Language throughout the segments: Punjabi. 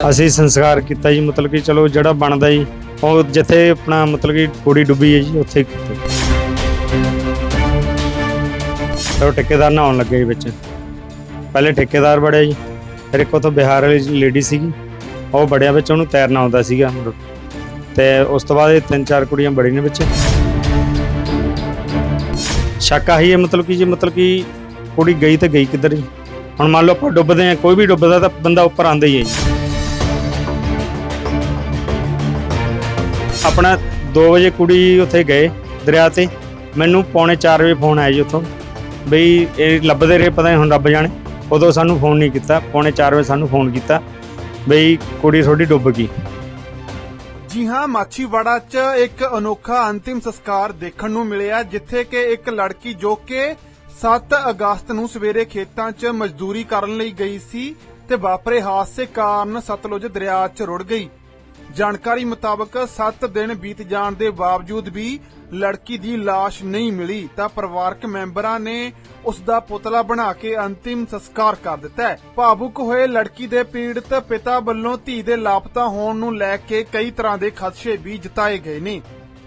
ਅਸੀਂ ਸੰਸਕਾਰ ਕੀਤਾ ਜੀ, ਮਤਲਬ ਕਿ ਚਲੋ ਜਿਹੜਾ ਬਣਦਾ ਜੀ, ਉਹ ਜਿੱਥੇ ਆਪਣਾ ਮਤਲਬ ਕਿ ਕੁੜੀ ਡੁੱਬੀ ਹੈ ਜੀ, ਉੱਥੇ ਕੀਤਾ ਜੀ। ਉਹ ਠੇਕੇਦਾਰ ਨਹਾਉਣ ਲੱਗੇ ਜੀ ਵਿੱਚ। ਪਹਿਲੇ ਠੇਕੇਦਾਰ ਬੜਿਆ ਜੀ, ਫਿਰ ਇੱਕ ਉਥੋਂ ਬਿਹਾਰ ਵਾਲੀ ਲੇਡੀ ਸੀਗੀ, ਉਹ ਬੜਿਆ ਵਿੱਚ ਉਹਨੂੰ ਤੈਰਨਾ ਆਉਂਦਾ ਸੀਗਾ ਤੇ ਉਸ ਤੋਂ ਬਾਅਦ ਇਹ ਤਿੰਨ ਚਾਰ ਕੁੜੀਆਂ ਬੜੀ ਨੇ ਵਿੱਚ। ਸ਼ੱਕ ਆਹੀ ਹੈ ਮਤਲਬ ਕਿ ਜੇ, ਮਤਲਬ ਕਿ ਕੁੜੀ ਗਈ ਤੇ ਗਈ ਕਿੱਧਰ ਜੀ? ਹੁਣ ਮੰਨ ਲਓ ਆਪਾਂ ਡੁੱਬਦੇ ਆ ਕੋਈ ਵੀ ਡੁੱਬਦਾ ਤਾਂ ਬੰਦਾ ਉੱਪਰ ਆਂਦਾ ਹੀ ਹੈ ਜੀ। ਆਪਣਾ 2 ਵਜੇ ਕੁੜੀ ਉੱਥੇ ਗਏ ਦਰਿਆ ਤੇ। ਮੈਨੂੰ ਪੌਣੇ 4 ਵਜੇ ਫੋਨ ਆਇਆ ਜੀ ਉੱਥੋਂ। ਬਈ ਇਹ ਲੱਭਦੇ ਰਹੇ, ਪਤਾ ਨਹੀਂ ਹੁਣ ਰੱਬ ਜਾਣੇ। ਉਦੋਂ ਸਾਨੂੰ ਫੋਨ ਨਹੀਂ ਕੀਤਾ। ਪੌਣੇ 4 ਵਜੇ ਸਾਨੂੰ ਫੋਨ ਕੀਤਾ। ਬਈ ਕੁੜੀ ਥੋੜੀ ਡੁੱਬ ਗਈ। ਜੀ ਹਾਂ, ਮਾਛੀਵਾੜਾ 'ਚ ਇੱਕ ਅਨੋਖਾ ਅੰਤਿਮ ਸੰਸਕਾਰ ਦੇਖਣ ਨੂੰ ਮਿਲਿਆ, ਜਿੱਥੇ ਕਿ ਇੱਕ ਲੜਕੀ ਜੋ ਕਿ 7 ਅਗਸਤ ਨੂੰ ਸਵੇਰੇ ਖੇਤਾਂ 'ਚ ਮਜ਼ਦੂਰੀ ਕਰਨ ਲਈ ਗਈ ਸੀ ਤੇ ਵਾਪਰੇ ਹਾਦਸੇ ਕਾਰਨ ਸਤਲੁਜ ਦਰਿਆ 'ਚ ਰੁੜ ਗਈ। ਜਾਣਕਾਰੀ ਮੁਤਾਬਕ 7 ਦਿਨ ਬੀਤ ਜਾਣ ਦੇ ਬਾਵਜੂਦ ਵੀ ਲੜਕੀ ਦੀ ਲਾਸ਼ ਨਹੀਂ ਮਿਲੀ, ਤਾਂ ਪਰਿਵਾਰਕ ਮੈਂਬਰਾਂ ਨੇ ਉਸ ਦਾ ਪੁਤਲਾ ਬਣਾ ਕੇ ਅੰਤਿਮ ਸੰਸਕਾਰ ਕਰ ਦਿੱਤਾ ਹੈ। ਭਾਵੁਕ ਹੋਏ ਲੜਕੀ ਦੇ ਪੀੜਤ ਪਿਤਾ ਵੱਲੋਂ ਧੀ ਦੇ ਲਾਪਤਾ ਹੋਣ ਨੂੰ ਲੈ ਕੇ ਕਈ ਤਰ੍ਹਾਂ ਦੇ ਖਦਸ਼ੇ ਵੀ ਜਤਾਏ ਗਏ ਨੇ।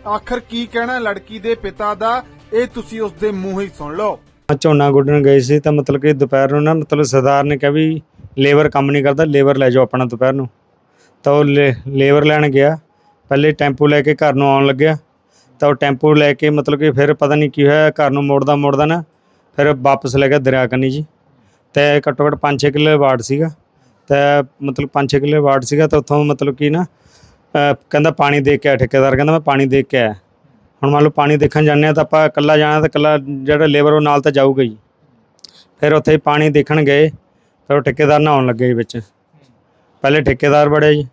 ਆਖਰ ਕੀ ਕਹਿਣਾ ਲੜਕੀ ਦੇ ਪਿਤਾ ਦਾ? ਇਹ ਤੁਸੀਂ ਉਸ ਦੇ ਮੂੰਹ ਹੀ ਸੁਣ ਲਓ। ਝੋਨਾ ਗੁੱਡਣ ਗਏ ਸੀ ਤਾਂ ਮਤਲਬ ਕਿ ਦੁਪਹਿਰ ਨੂੰ ਨਾ, ਮਤਲਬ ਸਰਦਾਰ ਨੇ ਕਿਹਾ ਵੀ ਲੇਬਰ ਕੰਮ ਨਹੀਂ ਕਰਦਾ ਲੇਬਰ ਲੈ ਜਾਓ ਆਪਣਾ ਦੁਪਹਿਰ ਨੂੰ। ਤਾਂ ਉਹ ਲੇ- ਲੇਬਰ ਲੈਣ ਗਿਆ। ਪਹਿਲੇ ਟੈਂਪੂ ਲੈ ਕੇ ਘਰ ਨੂੰ ਆਉਣ ਲੱਗਿਆ। ਤਾਂ ਉਹ ਟੈਂਪੂ ਲੈ ਕੇ ਮਤਲਬ ਕਿ ਫਿਰ ਪਤਾ ਨਹੀਂ ਕੀ ਹੋਇਆ, ਘਰ ਨੂੰ ਮੋੜਦਾ ਮੋੜਦਾ ਨਾ ਫਿਰ ਵਾਪਸ ਲੈ ਗਿਆ ਦਰਿਆ ਕੰਨੀ ਜੀ। ਤੇ ਘੱਟੋ ਘੱਟ 5-6 ਕਿੱਲੇ ਵਾਰਡ ਸੀਗਾ। ਤੇ ਮਤਲਬ 5-6 ਕਿੱਲੇ ਵਾਰਡ ਸੀਗਾ ਤਾਂ ਉੱਥੋਂ ਮਤਲਬ ਕਿ ਨਾ, ਅਹ ਕਹਿੰਦਾ ਪਾਣੀ ਦੇ ਕੇ ਆ ਠੇਕੇਦਾਰ, ਕਹਿੰਦਾ ਮੈਂ ਪਾਣੀ ਦੇ ਕੇ ਆਇਆ। ਹੁਣ ਮੰਨ ਲਓ ਪਾਣੀ ਦੇਖਣ ਜਾਂਦੇ ਆ ਤਾਂ ਆਪਾਂ ਇਕੱਲਾ ਜਾਣਾ ਤਾਂ ਇਕੱਲਾ ਜਿਹੜਾ ਲੇਬਰ ਉਹ ਨਾਲ ਤਾਂ ਜਾਊਗਾ ਹੀ। ਫਿਰ ਉੱਥੇ ਪਾਣੀ ਦੇਖਣ ਗਏ, ਫਿਰ ਉਹ ਠੇਕੇਦਾਰ ਨਹਾਉਣ ਲੱਗੇ ਜੀ ਵਿੱਚ। ਪਹਿਲੇ ਠੇਕੇਦਾਰ ਬੜਿਆ ਜੀ,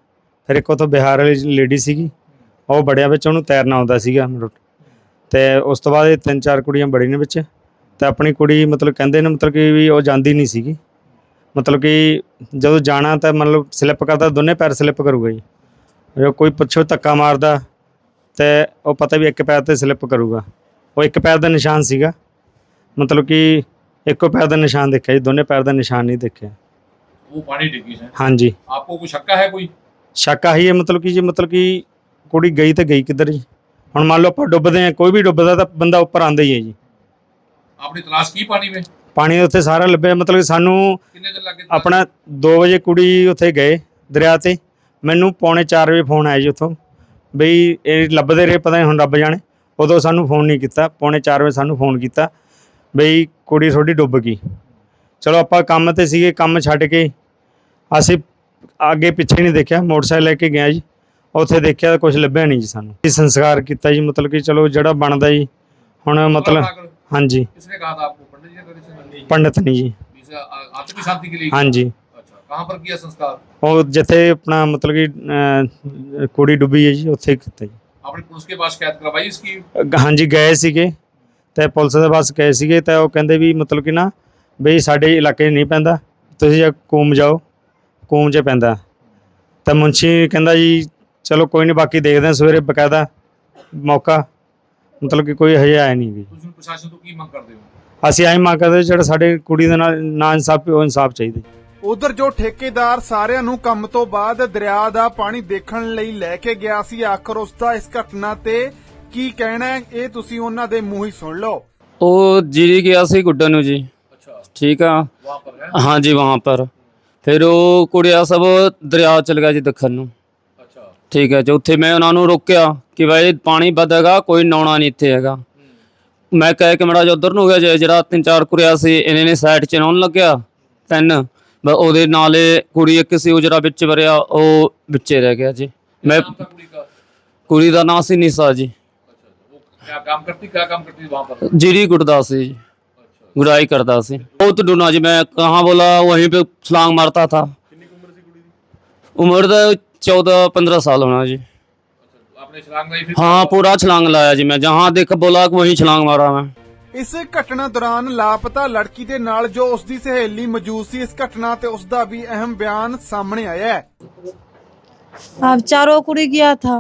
ਫਿਰ ਇੱਕ ਉਥੋਂ ਬਿਹਾਰ ਵਾਲੀ ਲੇਡੀ ਸੀਗੀ, ਉਹ ਬੜਿਆ ਵਿੱਚ ਉਹਨੂੰ ਤੈਰਨਾ ਆਉਂਦਾ ਸੀਗਾ ਮਤਲਬ। ਤੇ ਉਸ ਤੋਂ ਬਾਅਦ ਇਹ ਤਿੰਨ ਚਾਰ ਕੁੜੀਆਂ ਬੜੀ ਨੇ ਵਿੱਚ, ਤੇ ਆਪਣੀ ਕੁੜੀ ਮਤਲਬ ਕਹਿੰਦੇ ਨੇ ਮਤਲਬ ਕਿ ਵੀ ਉਹ ਜਾਂਦੀ ਨਹੀਂ ਸੀਗੀ, ਮਤਲਬ ਕਿ ਜਦੋਂ ਜਾਣਾ ਤਾਂ ਮਤਲਬ ਸਲਿੱਪ ਕਰਦਾ, ਦੋਨੇ ਪੈਰ ਸਲਿੱਪ ਕਰੂਗਾ ਜੀ ਜੇ ਕੋਈ ਪਿੱਛੋਂ ਧੱਕਾ ਮਾਰਦਾ, ਤੇ ਉਹ ਪਤਾ ਵੀ ਇੱਕ ਪੈਰ ਤੇ ਸਲਿੱਪ ਕਰੂਗਾ, ਉਹ ਇੱਕ ਪੈਰ ਦਾ ਨਿਸ਼ਾਨ ਸੀਗਾ, ਮਤਲਬ ਕਿ ਇੱਕੋ ਪੈਰ ਦਾ ਨਿਸ਼ਾਨ ਦੇਖਿਆ ਜੀ, ਦੋਨੇ ਪੈਰ ਦਾ ਨਿਸ਼ਾਨ ਨਹੀਂ ਦੇਖਿਆ वो पानी डिग्गी है ਹਾਂਜੀ आपको कोई शक्का है कोई ਸ਼ੱਕ ਆਹੀ ਹੈ ਮਤਲਬ ਕਿ ਜੇ ਮਤਲਬ ਕਿ ਕੁੜੀ ਗਈ ਤੇ ਗਈ ਕਿੱਧਰ ਜੀ ਹੁਣ ਮੰਨ ਲਓ ਆਪਾਂ ਡੁੱਬਦੇ ਆ ਕੋਈ ਵੀ ਡੁੱਬਦਾ ਤਾਂ ਬੰਦਾ ਉੱਪਰ ਆਂਦਾ ਹੀ ਹੈ ਜੀ आपने तलाश की पानी में ਪਾਣੀ ਉੱਥੇ ਸਾਰਾ ਲੱਭਿਆ ਮਤਲਬ ਕਿ ਸਾਨੂੰ कितने दिन लगे ਆਪਣਾ 2 ਵਜੇ ਕੁੜੀ ਉੱਥੇ ਗਏ ਦਰਿਆ ਤੇ ਮੈਨੂੰ ਪੌਣੇ 4 ਵਜੇ ਫੋਨ ਆਇਆ ਜੀ ਉੱਥੋਂ ਬਈ ਇਹ ਲੱਭਦੇ ਰਹੇ ਪਤਾ ਨਹੀਂ ਹੁਣ ਰੱਬ ਜਾਣੇ ਉਦੋਂ ਸਾਨੂੰ ਫੋਨ ਨਹੀਂ ਕੀਤਾ ਪੌਣੇ 4 ਵਜੇ ਸਾਨੂੰ ਫੋਨ ਕੀਤਾ ਬਈ ਕੁੜੀ ਤੁਹਾਡੀ ਡੁੱਬ ਗਈ ਚਲੋ ਆਪਾਂ ਕੰਮ ਤੇ ਸੀਗੇ ਕੰਮ ਛੱਡ ਕੇ ਅਸੀਂ ਅੱਗੇ ਪਿੱਛੇ ਨਹੀਂ ਦੇਖਿਆ ਮੋਟਰਸਾਈਕਲ ਲੈ ਕੇ ਗਿਆ ਜੀ ਉੱਥੇ ਦੇਖਿਆ ਤਾਂ ਕੁਝ ਲੱਭਿਆ ਨਹੀਂ ਜੀ ਸਾਨੂੰ ਅਸੀਂ ਸੰਸਕਾਰ ਕੀਤਾ ਜੀ ਮਤਲਬ ਕਿ ਚਲੋ ਜਿਹੜਾ ਬਣਦਾ ਜੀ ਹੁਣ ਮਤਲਬ ਹਾਂਜੀ किसने कहा था आपको पंडित जी ने कहा था? ਪੰਡਤ ਨਹੀਂ ਜੀ इसे आ- आत्मिक शांति के लिए ਹਾਂਜੀ अच्छा कहाँ पर किया संस्कार ਉਹ ਜਿੱਥੇ ਆਪਣਾ ਮਤਲਬ ਕਿ ਅਹ, ਕੁੜੀ ਡੁੱਬੀ ਹੈ ਜੀ ਉੱਥੇ ਕੀਤਾ ਜੀ आपने पुलिस के पास शिकायत करवाई इसकी ਅਹ, ਹਾਂਜੀ ਗਏ ਸੀਗੇ ਤੇ ਪੁਲਿਸ ਦੇ ਪਾਸ ਗਏ ਸੀਗੇ ਤਾਂ ਉਹ ਕਹਿੰਦੇ ਵੀ ਮਤਲਬ ਕਿ ਨਾ ਬਈ ਸਾਡੇ ਇਲਾਕੇ ਨਹੀਂ ਪੈਂਦਾ। ਤੁਸੀਂ ਜੇ ਕੂਮ ਜਾਓ ਕੂਮ 'ਚ ਪੈਂਦਾ। ਤਾਂ ਮੁੰਸ਼ੀ ਕਹਿੰਦਾ ਜੀ ਚਲੋ ਕੋਈ ਨਹੀਂ ਬਾਕੀ ਦੇਖਦੇ ਹਾਂ ਸਵੇਰੇ ਬਕਾਇਦਾ ਮੌਕਾ। ਮਤਲਬ ਕਿ ਕੋਈ ਹਜੇ ਆਇਆ ਨਹੀਂ ਵੀ। ਅਸੀਂ ਐਂ ਮੰਗ ਕਰਦੇ ਜਿਹੜਾ ਸਾਡੇ ਕੁੜੀ ਦੇ ਨਾਲ ਨਾ ਇਨਸਾਫ ਉਹ ਇਨਸਾਫ ਚਾਹੀਦਾ। ਉਧਰ ਜੋ ਠੇਕੇਦਾਰ ਸਾਰਿਆਂ ਨੂੰ ਕੰਮ ਤੋਂ ਬਾਅਦ ਦਰਿਆ ਦਾ ਪਾਣੀ ਦੇਖਣ ਲਈ ਲੈ ਕੇ ਗਿਆ ਸੀ ਆਖਰ ਉਸ ਦਾ ਇਸ ਘਟਨਾ ਤੇ ਕੀ ਕਹਿਣਾ ਇਹ ਤੁਸੀਂ ਉਹਨਾਂ ਦੇ ਮੂੰਹ ਹੀ ਸੁਣ ਲਓ। ਉਹ ਜੀ ਗਿਆ ਸੀ ਗੁੱਡਨ ਨੂੰ ਜੀ। अच्छा ਠੀਕ ਆ वहाँ पर है ਹਾਂ ਜੀ ਵਹਾਂ ਪਰ ਫਿਰ ਉਹ ਕੁੜੀਆ ਸਭ ਦਰਿਆ ਚਲ ਗਿਆ ਜੀ ਦੱਖਣ ਨੂੰ अच्छा ਠੀਕ ਹੈ ਜੀ ਉੱਥੇ ਮੈਂ ਉਹਨਾਂ ਨੂੰ ਰੋਕਿਆ ਕਿ ਭਾਈ ਪਾਣੀ ਵਧੇਗਾ ਕੋਈ ਨਹਾਉਣਾ ਨਹੀਂ ਇੱਥੇ ਹੈਗਾ ਮੈਂ ਕਹਿ ਕੇ ਮੜਾ ਜਿਹਾ ਉਧਰ ਨੂੰ ਹੋ ਗਿਆ ਜੇ ਜਿਹੜਾ ਤਿੰਨ ਚਾਰ ਕੁੜੀਆ ਸੀ ਇਹਨੇ ਨੇ ਸਾਈਡ 'ਚ ਨਹਾਉਣ ਲੱਗਿਆ ਤਿੰਨ ਬ ਉਹਦੇ ਨਾਲੇ ਕੁੜੀ ਇੱਕ ਸੀ ਉਹ ਜਿਹੜਾ ਵਿੱਚ ਵਰਿਆ ਉਹ ਵਿੱਚੇ ਰਹਿ ਗਿਆ ਜੀ ਮੈਂ नाम था कुड़ी का ਕੁੜੀ ਦਾ ਨਾਂ ਸੀ ਨਿਸਾ ਜੀ अच्छा वो क्या काम करती क्या काम करती थी वहाँ पर ਜੀਰੀ ਗੁੱਟਦਾ ਸੀ ਜੀ अच्छा गुड़ाई करता सी बहुत डूना जी मैं कहाँ बोला वहीं पे छलांग मारता था उम्र तो चौदह पंद्रह साल होना जी अच्छा आपने छलांग लाई फिर हाँ पूरा छलांग लाया जी मैं जहाँ देखा बोला कि वहीं छलांग मारा मैं ਇਸ ਘਟਨਾ ਦੌਰਾਨ ਲਾਪਤਾ ਲੜਕੀ ਦੇ ਨਾਲ ਜੋ ਉਸ ਦੀ ਸਹੇਲੀ ਮੌਜੂਦ ਸੀ ਇਸ ਘਟਨਾ ਤੇ ਉਸ ਦਾ ਵੀ ਅਹਿਮ ਬਿਆਨ ਸਾਹਮਣੇ ਆਇਆ ਹੈ अब चारों कुड़ी गया था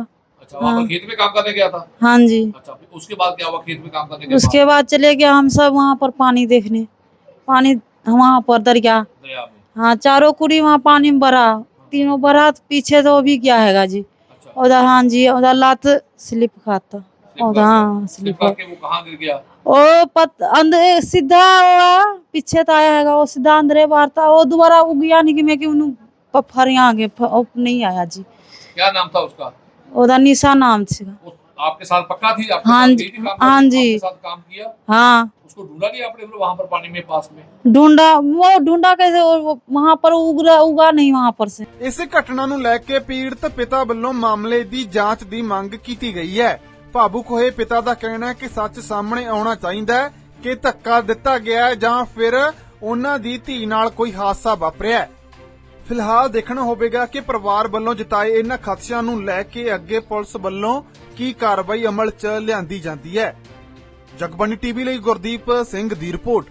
अच्छा वहाँ पर खेत में काम करने गया था हाँ जी अच्छा फिर उसके बाद क्या हुआ खेत में काम करने के उसके बाद चले गए हम सब वहाँ पर पानी देखने पानी वहाँ पर दरिया बाद दरिया में हाँ चारों कुड़ी वहाँ पानी में भरा तीनों बारात पीछे तो भी गया हैगा जी अच्छा उधर हाँ जी उधर लात स्लिप खाता उधर हाँ स्लिप स्लिप करके वो कहाँ गिर गया ओ पत अंदर सीधा हुआ पीछे तो आया हैगा वो सीधा अंदर बाहर था वो दोबारा उग गया नहीं कि मैं कि उन्हें पफर यहाँ आगे फ- ओ नहीं आया जी क्या नाम था उसका उधर निशा नाम से उस आपके साथ पक्का थी आपके हाँ साथ जी, गई थी काम हाँ करने? जी। आपके साथ काम किया हाँ उसको ढूंढा नहीं आपने फिर वहां पर पानी में पास में ढूंढा वो ढूंढा कैसे वो- वो वहां पर उग उगा नहीं वहां पर से ਇਸ ਘਟਨਾ ਨੂੰ ਲੈ ਕੇ ਪੀੜਤ ਪਿਤਾ ਵੱਲੋਂ ਮਾਮਲੇ ਦੀ ਜਾਂਚ ਦੀ ਮੰਗ ਕੀਤੀ ਗਈ ਹੈ ਭਾਵੁਕ ਹੋਏ ਪਿਤਾ ਦਾ ਕਹਿਣਾ ਹੈ ਕਿ ਸੱਚ ਸਾਹਮਣੇ ਆਉਣਾ ਚਾਹੀਦਾ ਹੈ ਕਿ ਧੱਕਾ ਦਿੱਤਾ ਗਿਆ ਹੈ ਜਾਂ ਫਿਰ ਉਹਨਾਂ ਦੀ ਧੀ ਨਾਲ ਕੋਈ ਹਾਦਸਾ ਵਾਪਰਿਆ ਹੈ ਫਿਲਹਾਲ ਦੇਖਣਾ ਹੋਵੇਗਾ ਕਿ ਪਰਿਵਾਰ ਵੱਲੋਂ ਜਤਾਏ ਇਹਨਾਂ ਖਦਸ਼ਿਆਂ ਨੂੰ ਲੈ ਕੇ ਅੱਗੇ ਪੁਲਿਸ ਵੱਲੋਂ ਕੀ ਕਾਰਵਾਈ ਅਮਲ 'ਚ ਲਿਆਂਦੀ ਜਾਂਦੀ ਹੈ। ਜਗਬਾਨੀ ਟੀਵੀ ਲਈ ਗੁਰਦੀਪ ਸਿੰਘ ਦੀ ਰਿਪੋਰਟ।